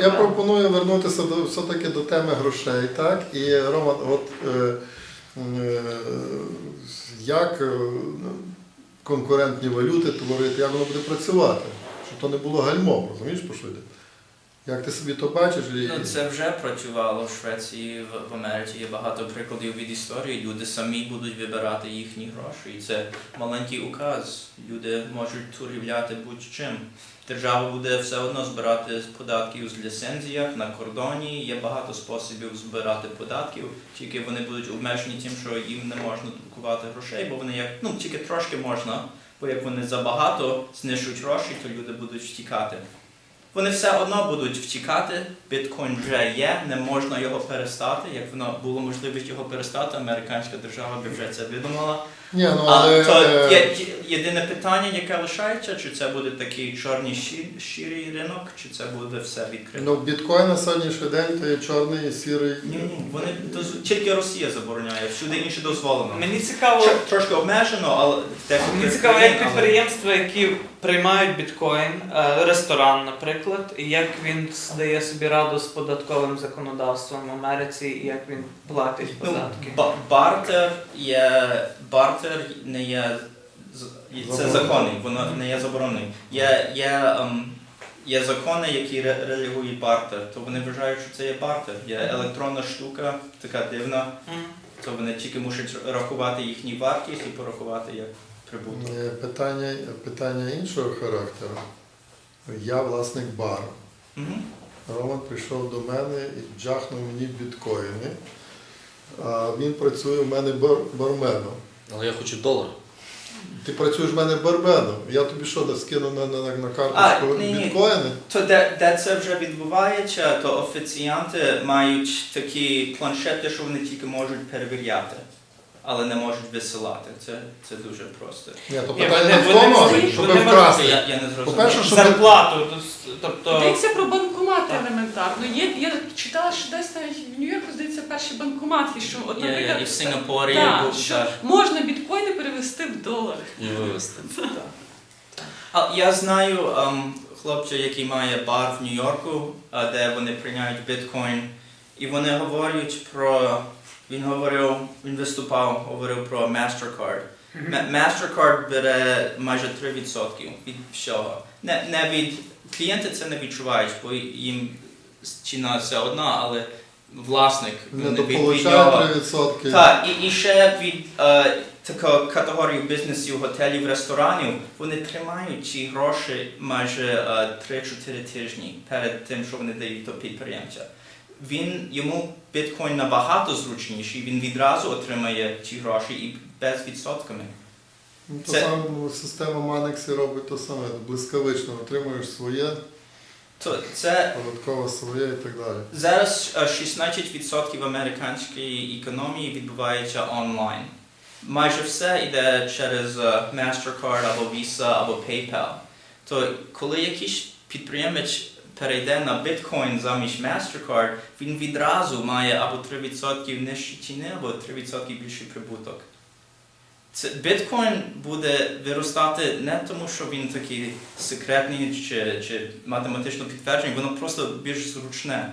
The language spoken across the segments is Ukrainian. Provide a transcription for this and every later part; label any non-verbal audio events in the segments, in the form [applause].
Я, пропоную вернутися до, все-таки до теми грошей, так? І Роман, от е, е, як е, конкурентні валюти творити, як воно буде працювати? Щоб то не було гальмом, розумієш, по що йде? Як ти собі то бачиш? Ну, це вже працювало в Швеції, в, Америці. Є багато прикладів від історії. Люди самі будуть вибирати їхні гроші. І це маленький указ. Люди можуть торгівляти будь-чим. Держава буде все одно збирати податків з ліцензіях на кордоні. Є багато способів збирати податків, тільки вони будуть обмежені тим, що їм не можна друкувати грошей, бо вони як ну тільки трошки можна, бо як вони забагато знищують гроші, то люди будуть втікати. Вони все одно будуть втікати. Біткоін вже є, не можна його перестати. Як воно було можливість його перестати, американська держава би вже це видумала. Ні, ну, але, А то є єдине питання, яке лишається, чи це буде такий чорний щирий ринок, чи це буде все відкрито. ну, біткоін на сьогоднішній день то є чорний і сірий. Ні, ні, вони доз- тільки Росія забороняє, всюди інше дозволено. Мені цікаво, Тр- Трошки обмежено, але в мені цікаво, як країн, але- підприємства, які приймають біткоін, е, ресторан, наприклад, і як він здає собі раду з податковим законодавством в Америці, і як він платить Ну, податки. ба- бартер є бартер не є це законний, воно не є заборонений. Є, є, ем, є закони, які ре- регулюють бартер, то вони вважають, що це є бартер. Є електронна штука, така дивна, то вони тільки мусять рахувати їхню вартість і порахувати як прибуток. Е, Питання, питання іншого характеру. Я власник бару. Мгм. Роман прийшов до мене і джахнув мені біткоїни. А він працює в мене бар, барменом. Але я хочу долар. Ти працюєш в мене барменом. Я тобі що, да, скинув на, на, на, на А, карточку ні, ні. біткоїни? То де, де це вже відбувається, то офіціанти мають такі планшети, що вони тільки можуть перевіряти, але не можуть висилати. Це, це дуже просто. Ні, то питання вони- не в тому, щоб вкрасти. Я, я не зрозумів. По-перше, щоб Зарплату, тобто. Йдеться про банкомати Так. елементарно. Є, я читала, що десь навіть в Нью-Йорку, здається, перші банкомати, що, от, Є, наприклад, і в Сингапурі так, був що так. можна біткоїни перевести в долари. І вивезти. А я знаю ем, хлопця, який має бар в Нью-Йорку, а, де вони прийняють біткоін, і вони говорять про. Він говорив, він виступав, говорив про MasterCard. М- MasterCard бере майже 3% від всього. Не, не від клієнти це не відчувають, бо їм ціна все одна, але власник не від, від нього. 3%. Так, і, і ще від е, такої категорії бізнесів, готелів, ресторанів, вони тримають ці гроші майже е, 3-4 тижні перед тим, що вони дають до підприємця. Він йому біткоін набагато зручніший, він відразу отримає ці гроші і без відсотками. Ну, то Це- саме ну, система Манексі робить то саме, блискавично отримуєш своє, То це податкове своє і так далі. Зараз е, 16% американської економії відбувається онлайн. Майже все йде через е, MasterCard або Visa або PayPal. То коли якийсь підприємець перейде на біткоін замість MasterCard, він відразу має або 3% нижчі ціни, або 3% більший прибуток. Це біткоін буде виростати не тому, що він такий секретний чи, чи математично підтверджений, воно просто більш зручне.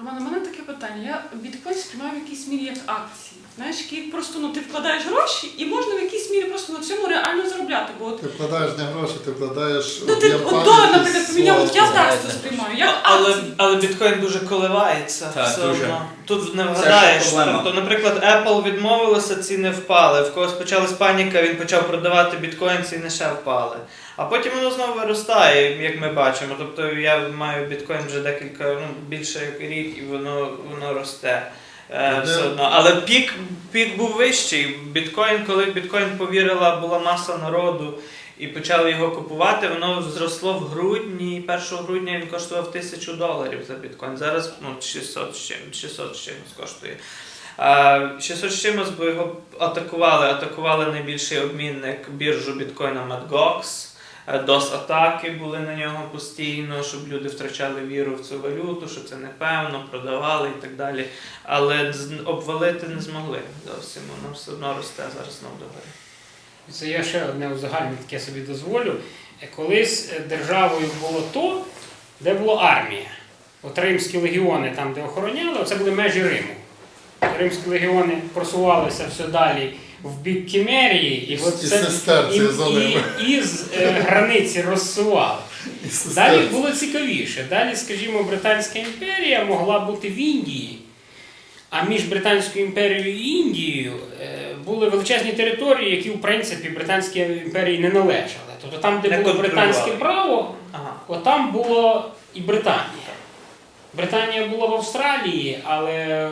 Роман, у мене таке питання. Я біткоін сприймаю в якійсь мірі як акції. Знаєш, які просто ну ти вкладаєш гроші і можна в якійсь мірі просто на цьому реально заробляти. Бо от Ти вкладаєш не гроші, ти вкладаєш ну ти от долар, наприклад, поміняв, от я так це сприймаю, як А- але, акції. але біткоін дуже коливається. Так, все дуже. одно. Тут не вгадаєш. проблема. Тобто, наприклад, Apple відмовилося, ціни впали. В когось почалась паніка, він почав продавати біткоін, ціни ще впали. А потім воно знову виростає, як ми бачимо. Тобто я маю біткоін вже декілька, ну більше як рік, і воно, воно росте. Е, все одно. Але пік, пік був вищий. Біткоін, коли в біткоін повірила, була маса народу і почали його купувати, воно зросло в грудні. 1 грудня він коштував тисячу доларів за біткоін. Зараз ну, 600 з чим, 600 з чимось коштує. 600 з чимось, бо його атакували. Атакували найбільший обмінник біржу біткоїна MadGox. Е, Дос-атаки були на нього постійно, щоб люди втрачали віру в цю валюту, що це непевно, продавали і так далі. Але обвалити не змогли зовсім. Воно все одно росте зараз знову догори. Це я ще одне узагальнення таке собі дозволю. Е, Колись е, державою було то, де була армія. От римські легіони, там, де охороняли, це були межі Риму. Римські легіони просувалися все далі в бік Кімерії, і, І це, сестерці і, і, і з е, границі розсували. Далі було цікавіше. Далі, скажімо, Британська імперія могла бути в Індії. А між Британською імперією і Індією е, були величезні території, які, в принципі, Британській імперії не належали. Тобто там, де Не було британське право, Ага. отам було і Британія. Британія була в Австралії, але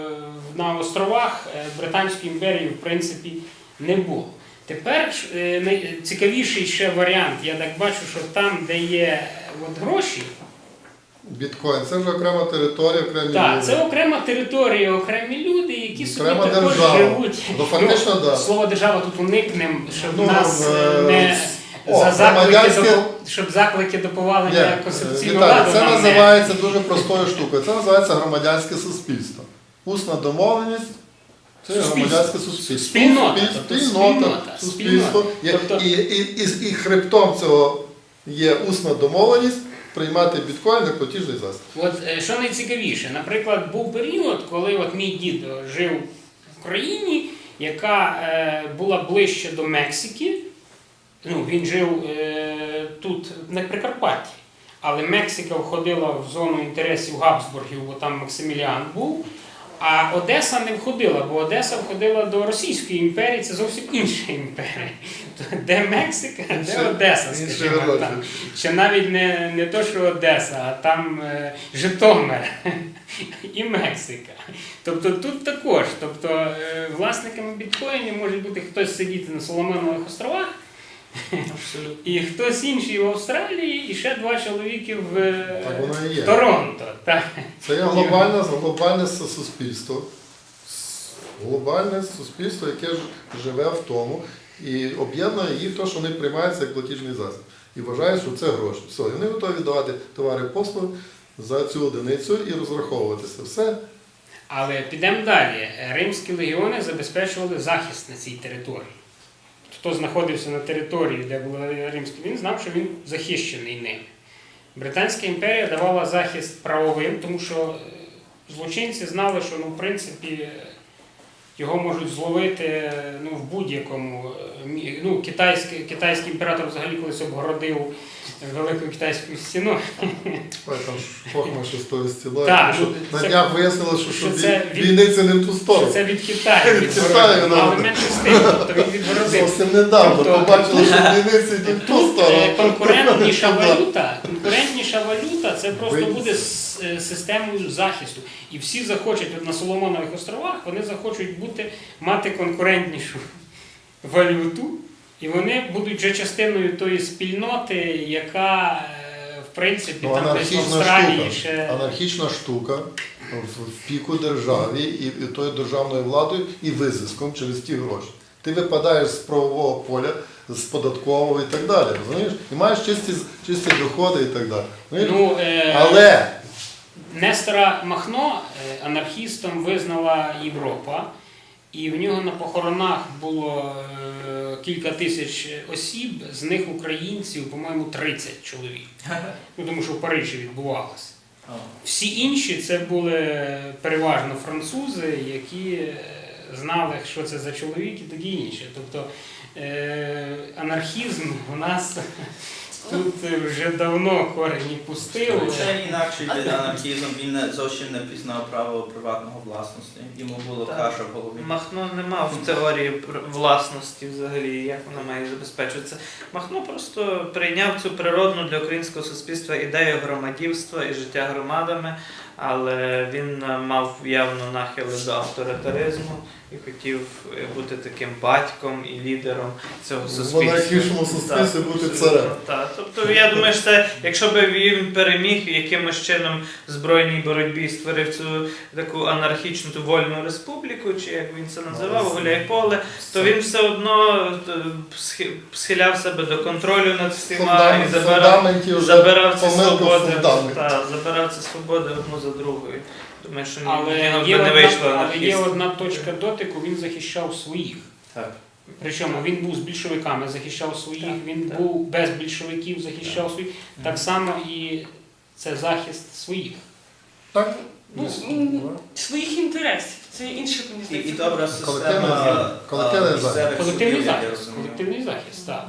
на островах е, Британської імперії, в принципі, не було. Тепер е, найцікавіший ще варіант, я так бачу, що там, де є е, от гроші, Біткоін це вже окрема територія, окремі так, люди. це окрема територія, окремі люди, які собі також держава. живуть. Ну, фактично, ну, да. Слово держава тут уникнемо, щоб Ну, нас е, е, не о, за заклики громадянське- до, щоб заклики до повалення конституційного ладу це нам не- називається дуже простою штукою. Це називається громадянське суспільство. Усна домовленість. Це громадянське суспільство. Спільнота, тобто Спільнота, спільнота, суспільство. Тобто- І, і, хребтом цього є усна домовленість приймати біткоін як платіжний засіб. От е, що найцікавіше, наприклад, був період, коли от мій дід жив в країні, яка е, була ближче до Мексики. Ну, він жив е, тут, на Прикарпатті. Але Мексика входила в зону інтересів Габсбургів, бо там Максиміліан був. А Одеса не входила, бо Одеса входила до Російської імперії, це зовсім інша імперія. [laughs] Де Мексика, де Одеса, скажімо так. Ще навіть не, не то, що Одеса, а там е, Житомир [laughs] і Мексика. Тобто тут також. Тобто е, власниками біткоїнів може бути хтось сидіти на Соломонових островах, [laughs] Абсолютно. і хтось інший в Австралії, і ще два чоловіки в, е, Так воно і є. в Торонто. Так. Це є глобальне, глобальне суспільство. Глобальне суспільство, яке ж- живе в тому і об'єднує їх те, що вони приймаються як платіжний засіб. І вважають, що це гроші. Все, і вони готові давати товари послуги за цю одиницю і розраховуватися. Все. Але підемо далі. Римські легіони забезпечували захист на цій території. Хто знаходився на території, де були римські, він знав, що він захищений ними. Британська імперія давала захист правовим, тому що е, злочинці знали, що ну, в принципі е, його можуть зловити ну, в будь-якому. е, Ну, китайський, китайський імператор взагалі колись обгородив велику китайську стіну. Ой, там ж шестої стілою. Так, ну, на днях вияснилося, що, що що це від- війни це не в ту Що це від Китаю Від. Китаю, Ну, але менше з тим, тобто він відгородив. Зовсім недавно Тобто- побачили, що війни це йдуть в ту е, сторону. конкурентніша [laughs] валюта, конкурентніша валюта це просто буде системою захисту. І всі захочуть от на Соломонових островах, вони захочуть бути, мати конкурентнішу [laughs] валюту, і вони будуть вже частиною тої спільноти, яка е, в принципі Ну, там десь в Австралії штука. ще. Анархічна штука в, в піку державі і, і тою державною владою і визиском через ті гроші. Ти випадаєш з правового поля, з податкового і так далі. Розумієш? І маєш чисті, чисті доходи і так далі. Ну, е, Але Нестора Махно е, анархістом визнала Європа, і в нього на похоронах було е, кілька тисяч осіб, з них українців, по-моєму, 30 чоловік. [laughs] Ну, тому що в Парижі відбувалося. Всі інші це були переважно французи, які е, знали, що це за чоловік і таке інше. Тобто анархізм у нас тут вже давно корені пустив. Це інакше йде анархізм, він не зовсім не пізнав право приватного власності. Йому було каша в голові. Махно не мав теорії пр- власності взагалі, як вона має забезпечуватися. Махно просто прийняв цю природну для українського суспільства ідею громадівства і життя громадами, але він е, мав явно нахили до авторитаризму і хотів е, бути таким батьком і лідером цього в суспільства. монархічному суспільстві бути царем. Так. Тобто я думаю, що це, якщо б він переміг якимось чином в збройній боротьбі створив цю таку анархічну ту вольну республіку, чи як він це називав, гуляйполе, то він все одно е, схиляв себе до контролю над всіма і забирав, забирав ці свободи. Та, забирав ці свободи одну за другою. Думаю, що Але ні, є, не одна, вийшло але є одна точка дотику, він захищав своїх. Так. Причому він був з більшовиками, захищав своїх, Так, він так. був без більшовиків, захищав своїх. Так само і це захист своїх. Так? Ну, м, буває. своїх інтересів. Це інше мені І, і добра система. Колективний захист. Колективний захист. Колективний захист, так.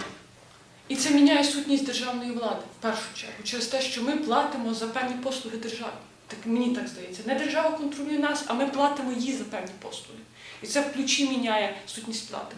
І це міняє сутність державної влади в першу чергу, через те, що ми платимо за певні послуги державі. Так мені так здається. Не держава контролює нас, а ми платимо їй за певні послуги. І це в ключі міняє сутність влади.